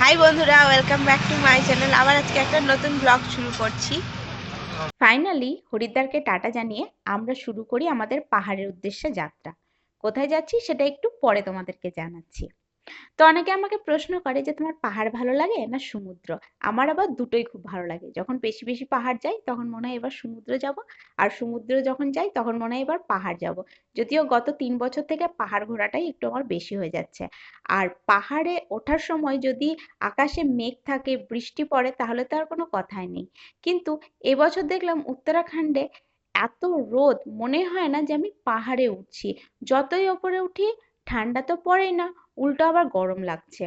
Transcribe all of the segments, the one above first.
High বন্ধুরা welcome back to my channel আবার আজকে একটা নতুন ব্লগ শুরু করছি। ফাইনালি হরিদ্বারকে টাটা জানিয়ে আমরা শুরু করি আমাদের পাহাড়ের উদ্দেশ্যে যাত্রা। কোথায় যাচ্ছি সেটা একটু পরে তোমাদেরকে জানাচ্ছি। তো অনেকে আমাকে প্রশ্ন করে যে, তোমার পাহাড় ভালো লাগে না সমুদ্র? আমার আবার দুটোই খুব ভালো লাগে। যখন বেশি বেশি পাহাড় যাই, তখন মনে হয় এবার সমুদ্র যাব। আর সমুদ্র যখন যাই, তখন মনে হয় এবার পাহাড় যাব। যদিও গত তিন বছর থেকে পাহাড় ঘোরাটাই একটু আমার বেশি হয়ে যাচ্ছে। আর পাহাড়ে ওঠার সময় যদি আকাশে মেঘ থাকে, বৃষ্টি পড়ে, তাহলে তো আর কোনো কথাই নেই। কিন্তু এবছর দেখলাম উত্তরাখণ্ডে এত রোদ, মনে হয় না যে আমি পাহাড়ে উঠছি। যতই ওপরে উঠি, ঠান্ডা তো পড়েই না। উল্টো আবার গরম লাগছে।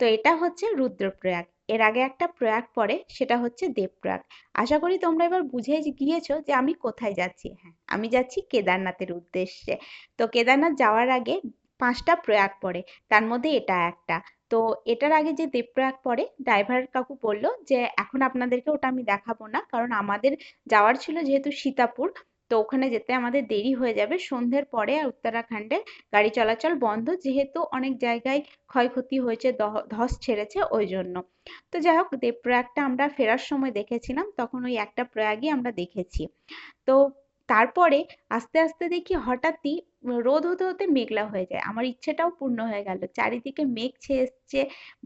তো এটা হচ্ছে রুদ্রপ্রয়াগ। এর আগে একটা প্রয়াগ পড়ে, সেটা হচ্ছে দেবপ্রয়াগ। আশা করি তোমরা এবার বুঝে গিয়েছো যে, আমি কোথায় যাচ্ছি? হ্যাঁ আমি যাচ্ছি কেদারনাথের উদ্দেশ্যে। তো কেদারনাথ যাওয়ার আগে পাঁচটা প্রয়াগ পড়ে, তার মধ্যে এটা একটা। তো এটার আগে যে দেবপ্রয়াগ পড়ে, ড্রাইভার কাকু বলল যে, এখন আপনাদেরকে ওটা আমি দেখাবো না, কারণ আমাদের যাওয়ার ছিল যেহেতু সীতাপুর তো ওখানে যেতে আমাদের দেরি হয়ে যাবে। সন্ধ্যের পরে আর উত্তরাখণ্ডে গাড়ি চলাচল বন্ধ। যেহেতু অনেক জায়গায় ক্ষয়ক্ষতি হয়েছে ধস ছেড়েছে ওই জন্য। তো যাই হোক দেবপ্রয়াগটা আমরা ফেরার সময় দেখেছিলাম। তখন ওই একটা প্রয়াগই আমরা দেখেছি। তো তারপরে আস্তে আস্তে দেখি হঠাৎই রোদ হতে হতে মেঘলা হয়ে যায়। আমার ইচ্ছেটাও পূর্ণ হয়ে গেল। চারিদিকে মেঘ ছেয়ে এসছে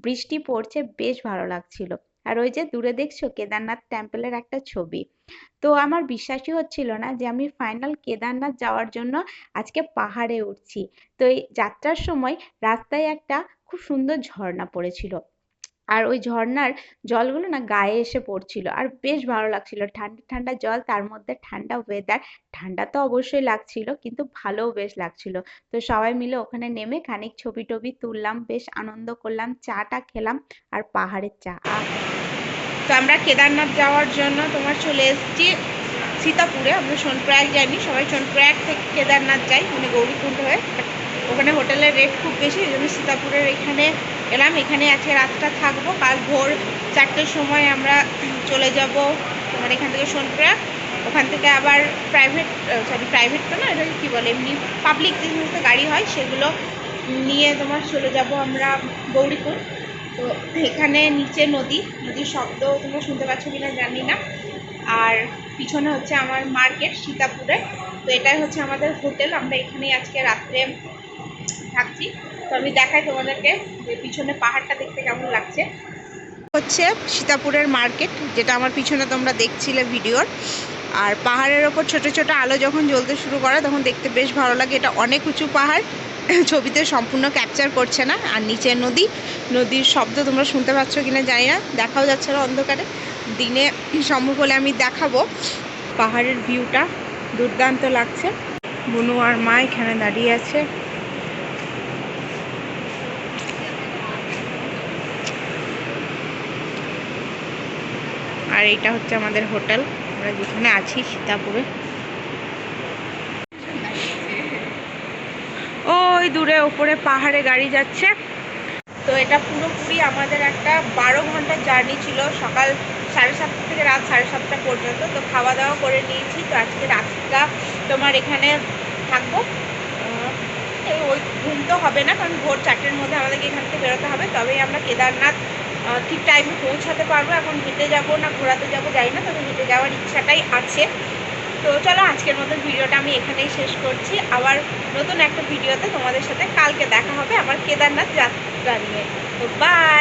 বৃষ্টি পড়ছে। বেশ ভালো লাগছিল। আর ওই যে দূরে দেখছ কেদারনাথ টেম্পলের একটা ছবি। তো আমার বিশ্বাসই হচ্ছিল না যে আমি ফাইনাল কেদারনাথ যাওয়ার জন্য আজকে পাহাড়ে উঠছি। তো এই যাত্রার সময় রাস্তায় একটা খুব সুন্দর ঝর্ণা পড়েছিল। আর ওই ঝর্ণার জলগুলো না গায়ে এসে পড়ছিল আর বেশ ভালো লাগছিল। ঠান্ডা ঠান্ডা জল, তার মধ্যে ঠান্ডা ওয়েদার ঠান্ডা তো অবশ্যই লাগছিল কিন্তু ভালোও বেশ লাগছিল। তো সবাই মিলে ওখানে নেমে খানিক ছবি টবি তুললাম, বেশ আনন্দ করলাম, চাটা খেলাম আর পাহাড়ের চা তো আমরা কেদারনাথ যাওয়ার জন্য তোমার চলে এসেছি সীতাপুরে। আমরা সোনপ্রয়াগ যাইনি, সবাই সোনপ্রয়াগ থেকে কেদারনাথ যাই মানে গৌরীকুণ্ড হয়ে। ওখানে হোটেলের রেট খুব বেশি, এই জন্য সীতাপুরের এখানে এলাম। এখানে আজকে রাতটা থাকব। কাল ভোর চারটের সময় আমরা চলে যাব তোমার এখান থেকে সোনপ্রয়াগ ওখান থেকে আবার প্রাইভেট সরি প্রাইভেট তো না এটাকে কী বলে, এমনি পাবলিক যে সমস্ত গাড়ি হয়, সেগুলো নিয়ে তোমার চলে যাব আমরা গৌরীকুণ্ড। এখানে নিচে নদী। নদীর শব্দ তোমরা শুনতে পাচ্ছ কি না জানি না। আর পিছনে হচ্ছে আমার মার্কেট, সীতাপুরে। তো এটাই হচ্ছে আমাদের হোটেল। আমরা এখানেই আজকে রাত্রে থাকছি। তো আমি দেখাই তোমাদেরকে যে পিছনে পাহাড়টা দেখতে কেমন লাগছে। হচ্ছে সীতাপুরের মার্কেট, যেটা আমার পিছনে তোমরা দেখছিলে ভিডিওর। আর পাহাড়ের ওপর ছোট ছোট আলো যখন জ্বলতে শুরু করে, তখন দেখতে বেশ ভালো লাগে। এটা অনেক উঁচু পাহাড়। ছবিতে সম্পূর্ণ ক্যাপচার করছে না। আর নিচে নদী, নদীর শব্দ তোমরা শুনতে পাচ্ছ কিনা জানি না। দেখাও যাচ্ছে না অন্ধকারে। দিনে সম্ভব হলে আমি দেখাবো। পাহাড়ের ভিউটা দুর্দান্ত লাগছে। বুনু আর মা এখানে দাঁড়িয়ে আছে। আর এটা হচ্ছে আমাদের হোটেল। আমরা যেখানে আছি, সীতাপুরে। ওই দূরে ওপরে পাহাড়ে গাড়ি যাচ্ছে। তো এটা পুরোপুরি আমাদের একটা বারো ঘণ্টার জার্নি ছিল। সকাল সাড়ে সাতটা থেকে রাত সাড়ে সাতটা পর্যন্ত। তো খাওয়া দাওয়া করে নিয়েছি। তো আজকে রাতটা তোমার এখানে থাকব। ওই ঘুম তো হবে না, কারণ ভোর চারটের মধ্যে আমাদেরকে এখান থেকে বেরোতে হবে। তবেই আমরা কেদারনাথ ঠিক টাইমে পৌঁছাতে পারব। এখন হেঁটে যাব না ঘোরাতে যাব যাই না, তবে হেঁটে যাওয়ার ইচ্ছাটাই আছে। তো চলো আজকের মতো ভিডিওটা আমি এখানেই শেষ করছি। আবার নতুন একটা ভিডিওতে তোমাদের সাথে কালকে দেখা হবে আমার কেদারনাথ যাত্রা নিয়ে। তো বাই